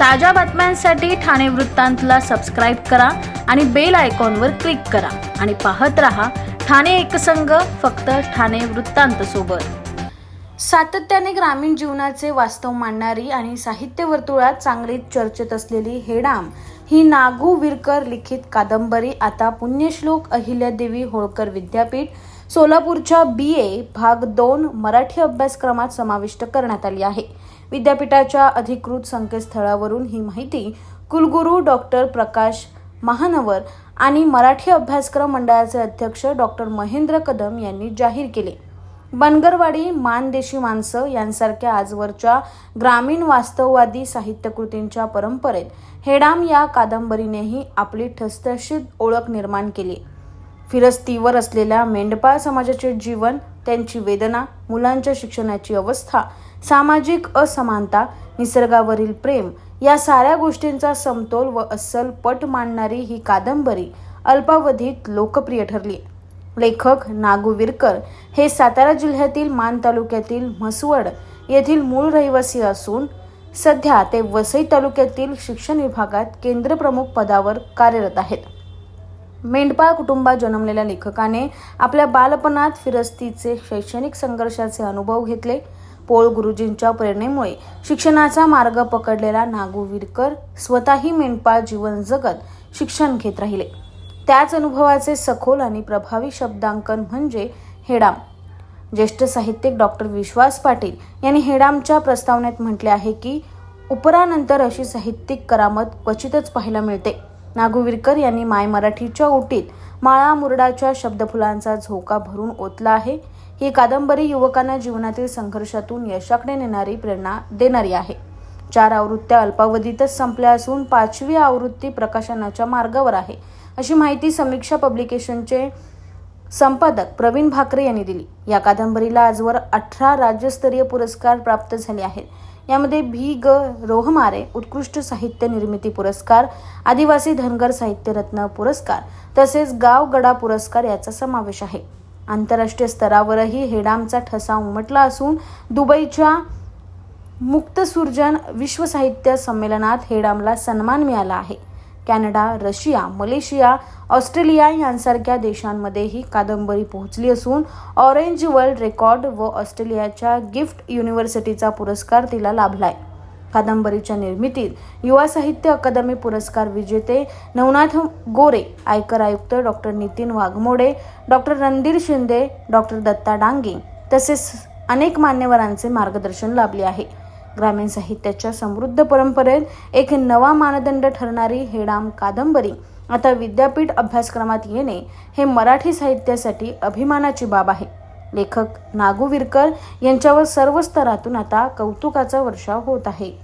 ताज्या बातम्यांसाठी ठाणे वृत्तांतला सबस्क्राईब करा आणि बेल आयकॉनवर क्लिक करा. आणि पाहत रहा ठाणे एकसंघ फक्त ठाणे वृत्तांत सोबत. सातत्याने ग्रामीण जीवनाचे वास्तव मांडणारी आणि साहित्य वर्तुळात चांगली चर्चेत असलेली हेडाम ही नागू विरकर लिखित कादंबरी आता पुण्यश्लोक अहिल्यादेवी होळकर विद्यापीठ सोलापूरच्या बी ए भाग दोन मराठी अभ्यासक्रमात समाविष्ट करण्यात आली आहे. विद्यापीठाच्या अधिकृत संकेतस्थळावरून ही माहिती कुलगुरू डॉक्टर प्रकाश महानवर आणि मराठी अभ्यासक्रम मंडळाचे अध्यक्ष डॉक्टर महेंद्र कदम यांनी जाहीर केले. बनगरवाडी मानदेशी माणसं यांसारख्या आजवरच्या ग्रामीण वास्तववादी साहित्यकृतींच्या परंपरेत हेडाम या कादंबरीनेही आपली ठसठशीत ओळख निर्माण केली. फिरस्तीवर असलेल्या मेंढपाळ समाजाचे जीवन त्यांची वेदना मुलांच्या शिक्षणाची अवस्था सामाजिक असमानता निसर्गावरील प्रेम या साऱ्या गोष्टींचा समतोल व अस्सल पट मांडणारी ही कादंबरी अल्पावधीत लोकप्रिय ठरली. लेखक नागू विरकर हे सातारा जिल्ह्यातील मान तालुक्यातील म्हसवड येथील मूळ रहिवासी असून सध्या ते वसई तालुक्यातील शिक्षण विभागात केंद्रप्रमुख पदावर कार्यरत आहेत. मेंढपाळ कुटुंबात जन्मलेल्या लेखकाने आपल्या बालपणात फिरस्तीचे शैक्षणिक संघर्षाचे अनुभव घेतले. पोळ गुरुजींच्या प्रेरणेमुळे शिक्षणाचा मार्ग पकडलेला नागू विरकर स्वतःही मेंढपाळ जीवन जगत शिक्षण घेत राहिले. त्याच अनुभवाचे सखोल आणि प्रभावी शब्दांकन म्हणजे हेडाम. ज्येष्ठ साहित्यिक डॉक्टर विश्वास पाटील यांनी हेडामच्या प्रस्तावनेत म्हटले आहे की उपरानंतर अशी साहित्यिक करामत क्वचितच पाहायला मिळते. नागुविरकर यांनी माय मराठीच्या ओटीत माळा मुरडाच्या शब्दफुलांचा झोका भरून ओतला आहे. ही कादंबरी युवकांना जीवनातील संघर्षातून यशाकडे नेणारी प्रेरणा देणारी आहे. चार आवृत्त्या अल्पावधीतच संपल्या असून पाचवी आवृत्ती प्रकाशनाच्या मार्गावर आहे अशी माहिती समीक्षा पब्लिकेशनचे संपादक प्रवीण भाकरे यांनी दिली. या कादंबरीला आजवर अठरा राज्यस्तरीय पुरस्कार प्राप्त झाले आहेत. यामध्ये भी ग रोहमारे उत्कृष्ट साहित्य निर्मिती पुरस्कार आदिवासी धनगर साहित्य रत्न पुरस्कार तसेच गाव गडा पुरस्कार याचा समावेश आहे. आंतरराष्ट्रीय स्तरावरही हेडामचा ठसा उमटला असून दुबईच्या मुक्तसुरजन विश्व साहित्य संमेलनात हेडामला सन्मान मिळाला आहे. कॅनडा रशिया मलेशिया ऑस्ट्रेलिया यांसारख्या देशांमध्ये ही कादंबरी पोहोचली असून ऑरेंज वर्ल्ड रेकॉर्ड व ऑस्ट्रेलियाच्या गिफ्ट युनिव्हर्सिटीचा पुरस्कार तिला लाभलाय. कादंबरीच्या निर्मितीत युवा साहित्य अकादमी पुरस्कार विजेते नवनाथ गोरे आयकर आयुक्त doctor Nitin Waghmode doctor Randhir Shinde doctor Datta Dange तसेच अनेक मान्यवरांचे मार्गदर्शन लाभले आहे. ग्रामीण साहित्याच्या समृद्ध परंपरेत एक नवा मानदंड ठरणारी हेडाम कादंबरी आता विद्यापीठ अभ्यासक्रमात येणे हे मराठी साहित्यासाठी अभिमानाची बाब आहे. लेखक नागू विरकर यांच्यावर सर्व स्तरातून आता कौतुकाचा वर्षाव होत आहे.